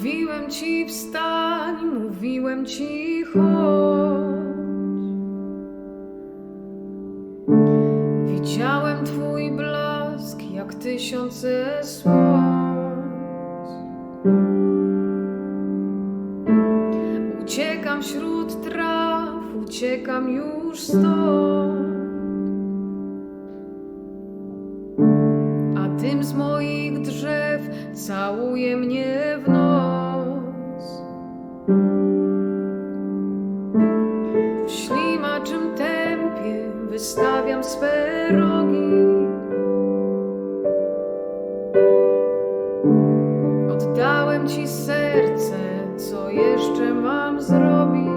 Mówiłem ci wstań, mówiłem ci chodź. Widziałem twój blask jak tysiące słońc. Uciekam wśród traw, uciekam już stąd. A tym z moich drzew całuje mnie w nos. W ślimaczym tempie wystawiam swe rogi. Oddałem ci serce, co jeszcze mam zrobić?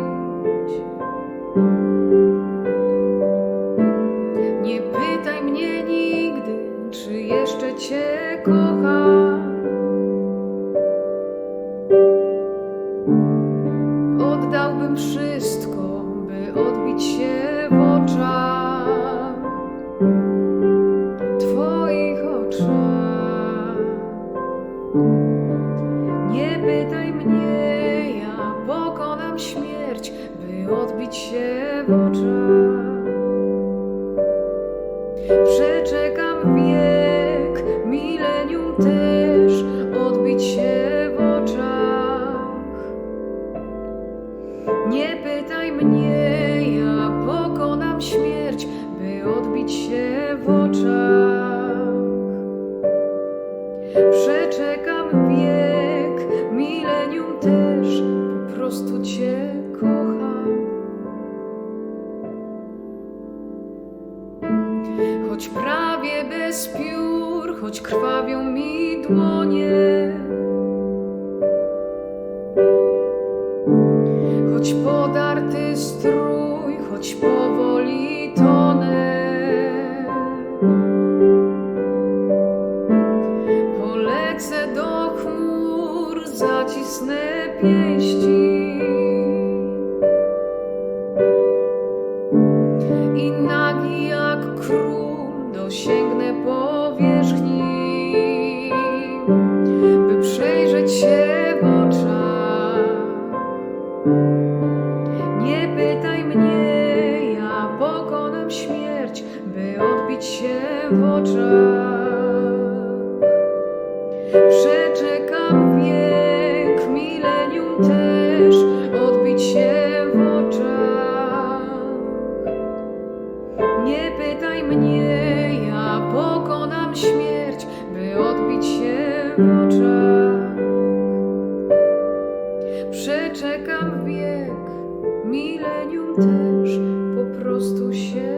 Nie pytaj mnie nigdy, czy jeszcze cię kocham. Nie pytaj mnie, ja pokonam śmierć, by odbić się w oczach. Przeczekam wiek, milenium też, odbić się w oczach. Nie pytaj mnie, ja pokonam śmierć, by odbić się Przeczekam wiek, milenium też, po prostu Cię kocham. Choć prawie bez piór, choć krwawią mi dłonie. Choć podarty strój, choć powoli zacisnę pięści. I nagi jak król dosięgnę powierzchni, by przejrzeć się w oczach. Nie pytaj mnie, ja pokonam śmierć, by odbić się w oczach. Przeczekam Przeczekam wiek, milenium też po prostu się